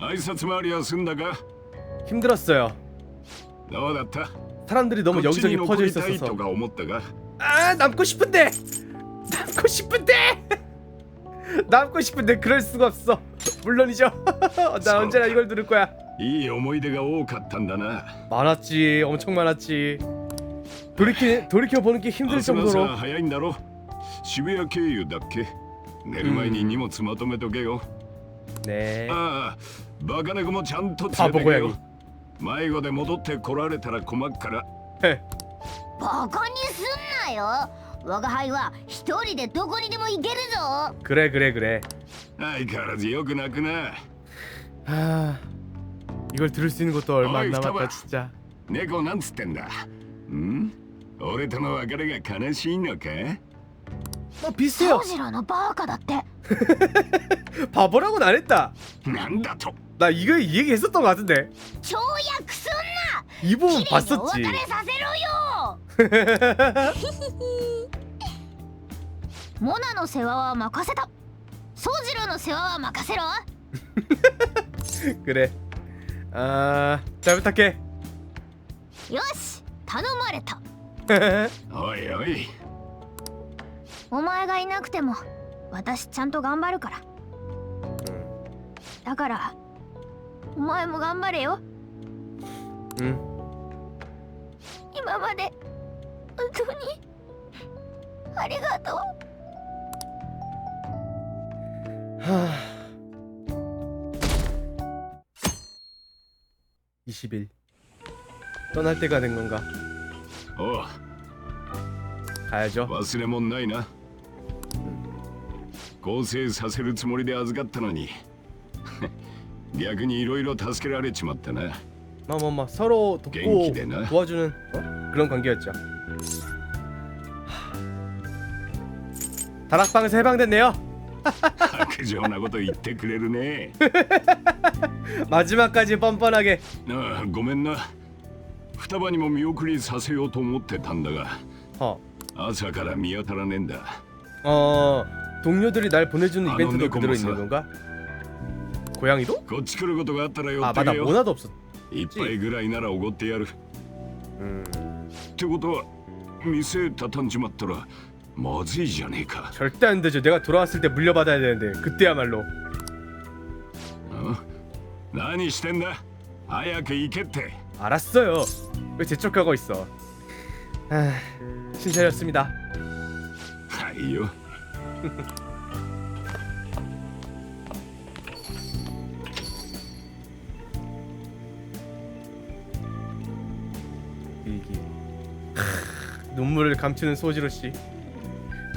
挨拶回りは済んだか 힘들었어요. どうだった 사람들이 너무 こっち 여기저기 に 퍼져 残りたい 있었어서 とか思ったか 아 남고 싶은데 남고 싶은데 남고 싶은데 그럴 수가 없어 물론이죠 나 언제나 이걸 들을 거야 いい思い出が多かったんだな 많았지 엄청 많았지 돌이키 돌이켜 보는 게 힘들 明日の朝 정도로 早いんだろ渋谷経由だっけ寝る前に荷物まとめとけよ、 네 ああ バカ猫もちゃんと連 바보 れてけ 고양이 よ迷子で戻って来られたら困っから 헤, バカにすんなよ我が輩は一人でどこにでも行けるぞ 그래 그래 그래 相変わらずよく泣くな 아 이걸 들을 수 있는 것도 얼마 안 어이, 남았다 스타바. 진짜 猫なんつってんだん俺との別れが悲しいのか 어 비슷해요 ソジロのバカだって 바보라고는 안 했다 なんだと 나 이거 이 얘기 했었던 것 같은데 跳躍すん 이 な 부분 綺麗にお 봤었지 別れさせろよモナの世話は任せたソジロの世話は任せろ 그래 아잘 부탁해 よし頼まれたおいおい お前がいなくても私ちゃんと頑張るからだからお前も頑張れよ 응 今まで本当にありがとう 하... 20일 떠날 때가 된 건가? おう 가야죠. 忘れ物ないな 更生させるつもりで預かったのに逆にいろいろ助けられちまったな 뭐뭐뭐 서로 돕고 genki 되나? 도와주는 어? 그런 관계였죠. 하... 다락방에서 해방됐네요. 白状なこと言ってくれるね 마지막까지 뻔뻔하게 ああごめんな双葉にも見送りさせようと思ってたんだが 어, 朝から見当たらねえんだ 어 동료들이 날 보내주는 아, 이벤트도 넌내 그대로 고마워. 있는 건가? 고양이도? こっち来ることがあったら寄 아 って 맞다 けよ 모나도 없었. 一杯ぐらいならおごってやる 음 ってことは店畳んじまったらまずいじゃねえか 절대 안 되죠. 내가 돌아왔을 때 물려받아야 되는데 그때야말로 あ何してんだ早く行けって 알았어요. 왜 재촉하고 있어? 아, 신세였습니다. はいよ 일기. 크, 눈물을 감추는 소지로 씨.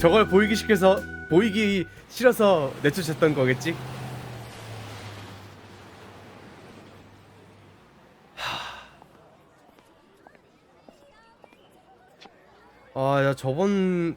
저걸 보이기 싫어서 보이기 싫어서 내쫓았던 거겠지? 하... 아, 야 저번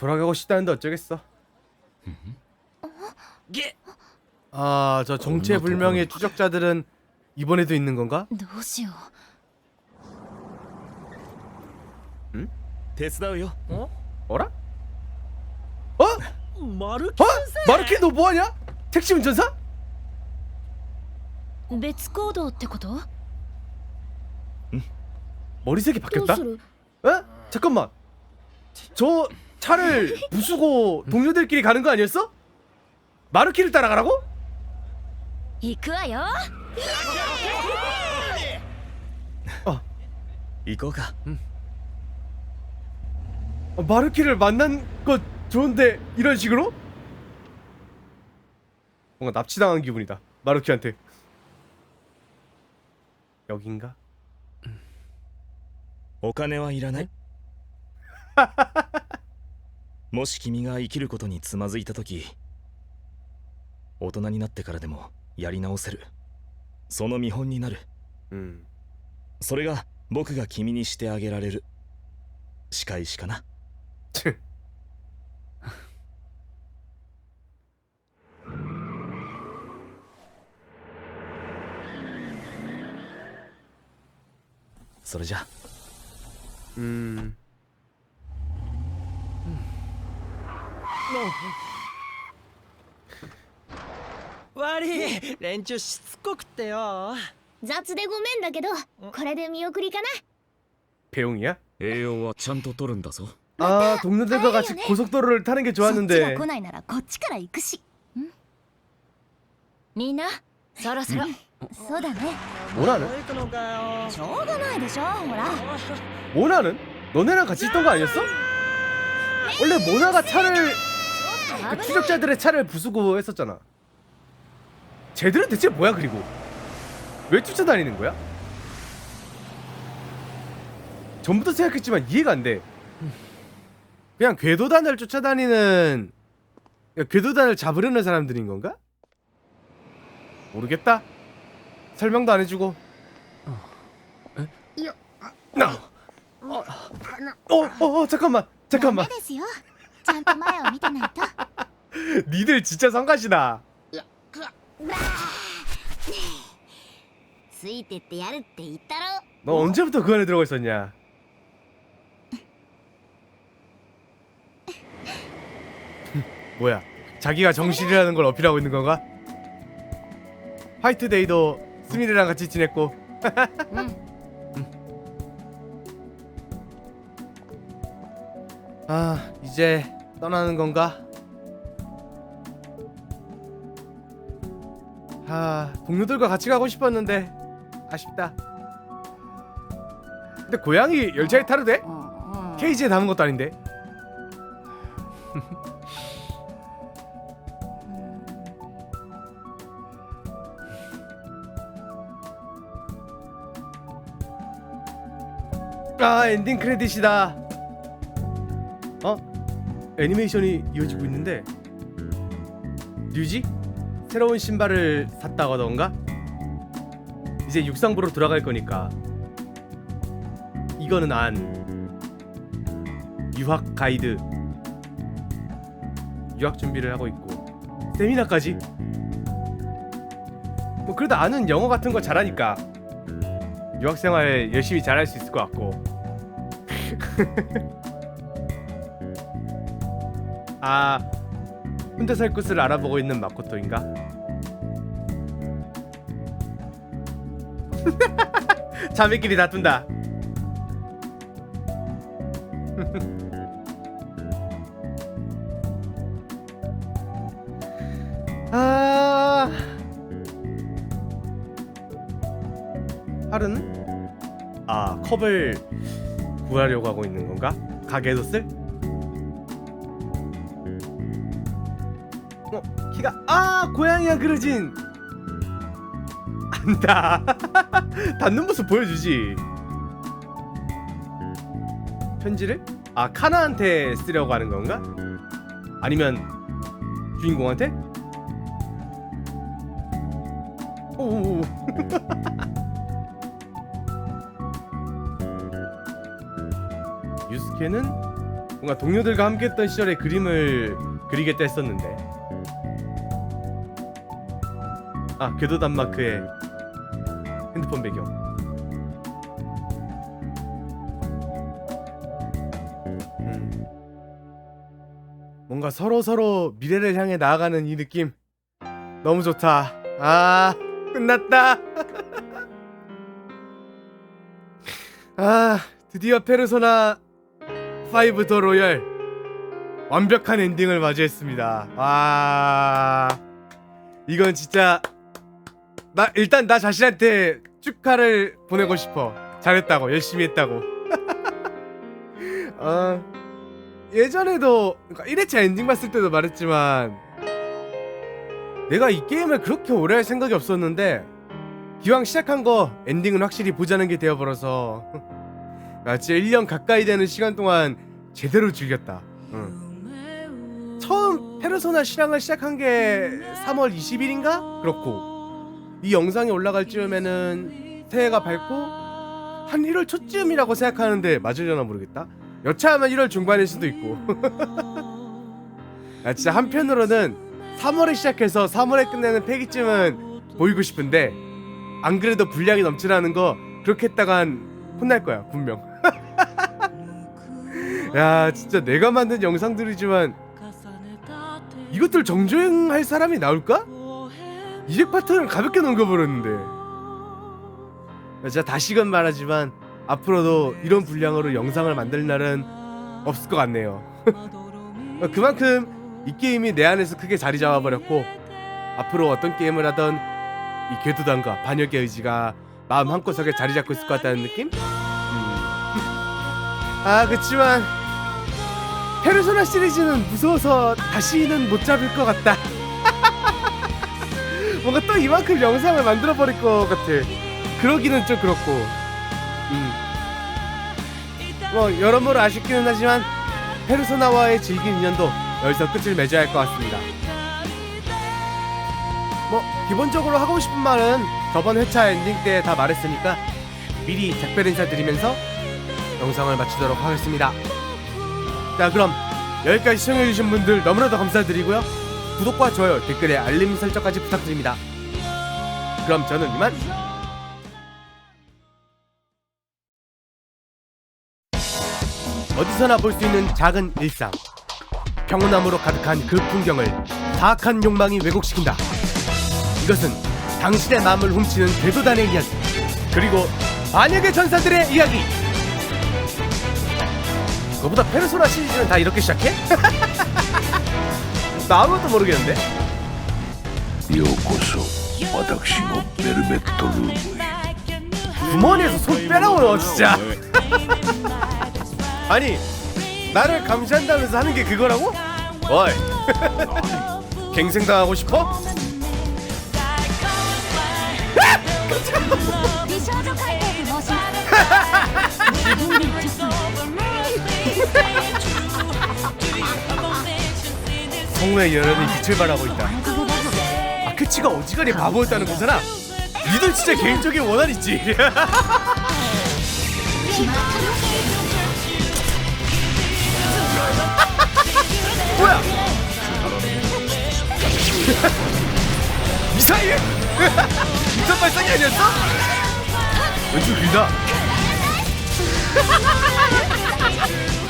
돌아가고 싶다는데 어쩌겠어. げ 아, 저 정체불명의 추적자들은 이번에도 있는 건가? どうしよ手伝うよ 어라? 어? マル 어? 마르키 너 뭐하냐? 택시 운전사? う別行動ってこと 머리색이 どう 바뀌었다? する 에? 잠깐만. 저 차를 부수고 동료들끼리 가는 거 아니었어? 마르키를 따라가라고? 行くわよ行こうか 어, 마르키를 만난 거 좋은데 이런 식으로? 뭔가 납치당한 기분이다. 마르키한테. 여긴가? お金はいらない もし君が生きることにつまずいた時大人になってからでもやり直せる。その見本になる。 음. それが僕が君にしてあげられる。仕返しかな。それじゃ。 음. 悪い連中しつこくってよ雑でごめんだけどこれで見送りかな 배웅이야? 栄養はちゃんと取るんだぞ 아 동료들과 같이 다행이네. 고속도로를 타는 게 そっちが 좋았는데 来ないならこっちから行くしんみんなそろそろそうだね 뭐라는? 行くのかよしょうがないでしょほら 모나는? 너네랑 같이 있던 거 아니었어? 원래 모나가 차를 ちょっと 그 危ない 추적자들의 차를 부수고 했었잖아. 쟤들은 대체 뭐야 그리고 왜 쫓아다니는 거야? 전부터 생각했지만 이해가 안 돼. 그냥 궤도단을 쫓아다니는 그러니까 궤도단을 잡으려는 사람들인 건가? 모르겠다. 설명도 안 해주고. 나. 어, 어, 어, 잠깐만, ダ 잠깐만. メですよ ちゃんと前を見てないと 니들 진짜 성가시다. ついてってやるって言ったろ 너 언제부터 그 안에 들어가 있었냐? 뭐야? 자기가 정실이라는 걸 어필하고 있는 건가? 화이트데이도 스미르랑 같이 지냈고 うん 아 이제 떠나는 건가? 아 동료들과 같이 가고 싶었는데 아쉽다. 근데 고양이 열차에 타도 돼? 케이지에 담은 것도 아닌데. 아 엔딩 크레딧이다. 어? 애니메이션이 이어지고 있는데 류지? 새로운 신발을 샀다거던가? 이제 육상부로 돌아갈 거니까 이거는 안 유학 가이드 유학 준비를 하고 있고 세미나까지 뭐 그래도 아는 영어 같은 거 잘하니까 유학 생활 열심히 잘할 수 있을 것 같고 아 혼자 살 곳을 알아보고 있는 마코토인가? 자매끼리 다툰다. 아 하루는 아 컵을 구하려고 하고 있는 건가? 가게에서 쓸? 키가 아 고양이야 그러진. 안다. 닿는 모습 보여주지. 편지를 아 카나한테 쓰려고 하는 건가? 아니면 주인공한테? 오 유스케는 뭔가 동료들과 함께했던 시절의 그림을 그리겠다 했었는데 아 궤도 단마크의 핸드폰 배경. 음. 뭔가 서로 서로 미래를 향해 나아가는 이 느낌. 너무 좋다. 아 끝났다. 아 드디어 페르소나 5 더 로열. 완벽한 엔딩을 맞이했습니다. 와. 이건 진짜 나 일단 나 자신한테 축하를 보내고 싶어 잘했다고 열심히 했다고 어, 예전에도 그러니까 1회차 엔딩 봤을 때도 말했지만 내가 이 게임을 그렇게 오래 할 생각이 없었는데 기왕 시작한 거 엔딩은 확실히 보자는 게 되어버려서 나 진짜 1년 가까이 되는 시간 동안 제대로 즐겼다 응. 처음 페르 페르소나 실황을 시작한 게 3월 20일인가? 그렇고 이 영상이 올라갈 즈음에는 새해가 밝고 한 1월 초쯤이라고 생각하는데 맞으려나 모르겠다. 여차하면 1월 중반일 수도 있고. 아 진짜 한편으로는 3월에 시작해서 3월에 끝내는 패기쯤은 보이고 싶은데 안 그래도 분량이 넘치라는 거 그렇게 했다간 혼날 거야 분명. 야 진짜 내가 만든 영상들이지만 이것들 정주행할 사람이 나올까? 200 파트는 가볍게 넘겨버렸는데 진짜 다시금 말하지만 앞으로도 이런 분량으로 영상을 만들 날은 없을 것 같네요 그만큼 이 게임이 내 안에서 크게 자리 잡아버렸고 앞으로 어떤 게임을 하던 이 궤도단과 반역의 의지가 마음 한구석에 자리 잡고 있을 것 같다는 느낌? 음. 아 그치만 페르소나 시리즈는 무서워서 다시는 못 잡을 것 같다. 뭔가 또 이만큼 영상을 만들어 버릴 것 같아. 그러기는 좀 그렇고. 음. 뭐 여러모로 아쉽기는 하지만 페르소나와의 질긴 인연도 여기서 끝을 맺어야 할 것 같습니다. 뭐 기본적으로 하고 싶은 말은 저번 회차 엔딩 때 다 말했으니까 미리 작별 인사 드리면서 영상을 마치도록 하겠습니다. 자 그럼 여기까지 시청해주신 분들 너무나도 감사드리고요 구독과 좋아요 댓글에 알림 설정까지 부탁드립니다. 그럼 저는 이만. 어디서나 볼 수 있는 작은 일상. 평온함으로 가득한 그 풍경을 사악한 욕망이 왜곡시킨다. 이것은 당신의 마음을 훔치는 궤도단의 이야기. 그리고 반역의 전사들의 이야기. 그거보다 페르소나 시리즈는 다 이렇게 시작해? 나 아무것도 모르겠는데? 요코소 와닥시 노 베르메토 루무이 주머니에서 손 빼라고 너 진짜 아니 나를 감시한다면서 하는 게 그거라고? 어이 갱생당하고 싶어? 아! 성우의 열연이 빛을 발하고 있다. 아, 그치가 어지간히 바보였다는 거잖아. 니들 진짜 개인적인 원한 있지. 뭐야? 미사일? 미사일 발사기 아니었어? 왼쪽 길다.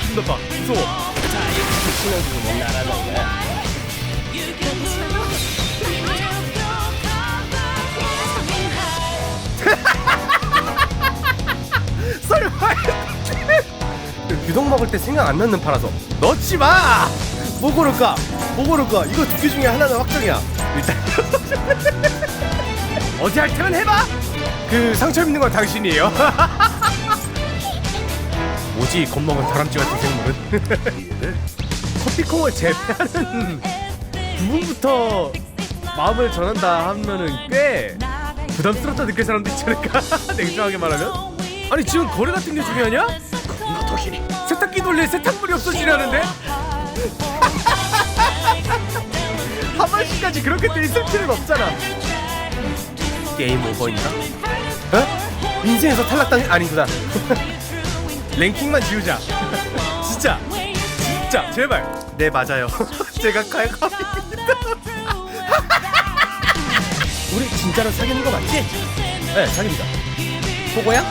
힘들다. 무서워. 먹을 때 생각 안 나는 팔아서 넣지 마! 뭐 고를까? 뭐 고를까? 이거 두 개 중에 하나는 확정이야 일단 어디 할 테면 해봐! 그 상처 입는 건 당신이에요 뭐지 겁먹은 다람쥐 같은 생물은 커피콩을 재배하는 부분부터 마음을 전한다 하면은 꽤 부담스럽다 느낄 사람도 있지 않을까? 냉정하게 말하면 아니 지금 거래 같은 게 중요하냐? 세탁기 돌릴 세탁물이 없어지려는데? 한 번씩까지 그렇게 돼 있을 필요는 없잖아 게임 오버인가? 어? 인생에서 탈락당해 아니구나 랭킹만 지우자 진짜 진짜 제발 네 맞아요 제가 칼감입니다 우리 진짜로 사귀는 거 맞지? 네 사귀입니다 보고야?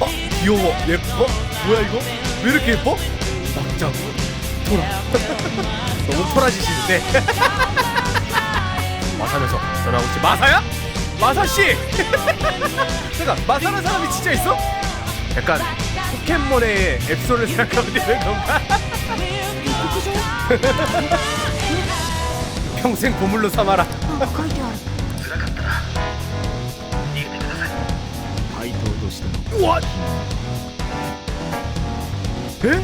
어? 귀여워 예뻐? 뭐야 이거? 왜 이렇게 예뻐? 막장 토라 너무 토라지시는데 마사면서 전화 오지 마사야? 마사씨 잠깐 마사라는 사람이 진짜 있어? 약간 포켓몬의 앱소를 생각하면 되는 건가? 평생 보물로 삼아라 なんか書いてある配当としても 우와 え？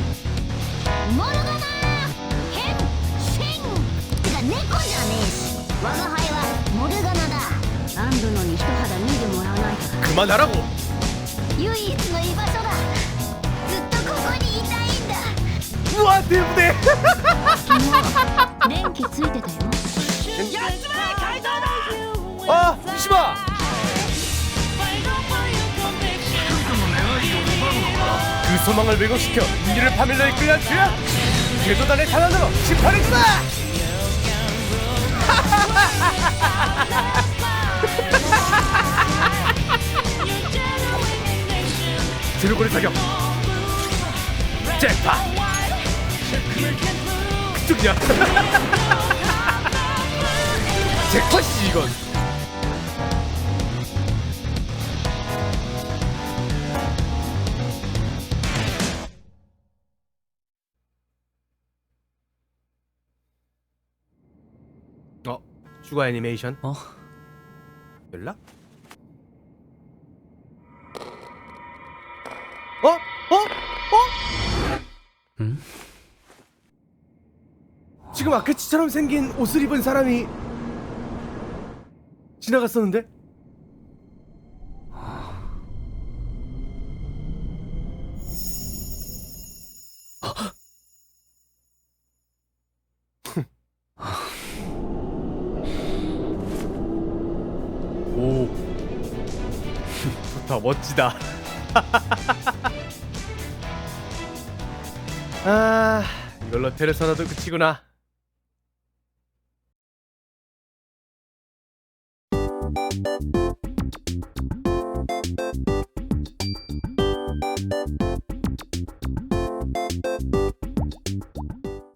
モルガナ変身てか猫じゃねえし。我が輩はモルガナだアンドノに一肌脱いでもらわないと熊ならも唯一の居場所だ。ずっとここにいたいんだ。うわデブで。電気ついてたよ。やつめ怪盗だあ、島 그 소망을 왜곡시켜 인류를 파밀러에 끌려한 죄야? 제도단의 탄환으로 심판해주마 드래곤의 사격! 잭파 그쪽이야! 잭팟이지 이건 추가 애니메이션 어? 연락? 어? 어? 어? 응? 지금 아크치처럼 생긴 옷을 입은 사람이 지나갔었는데? 좋다 멋지다. 아 이걸로 테레서나도 끝이구나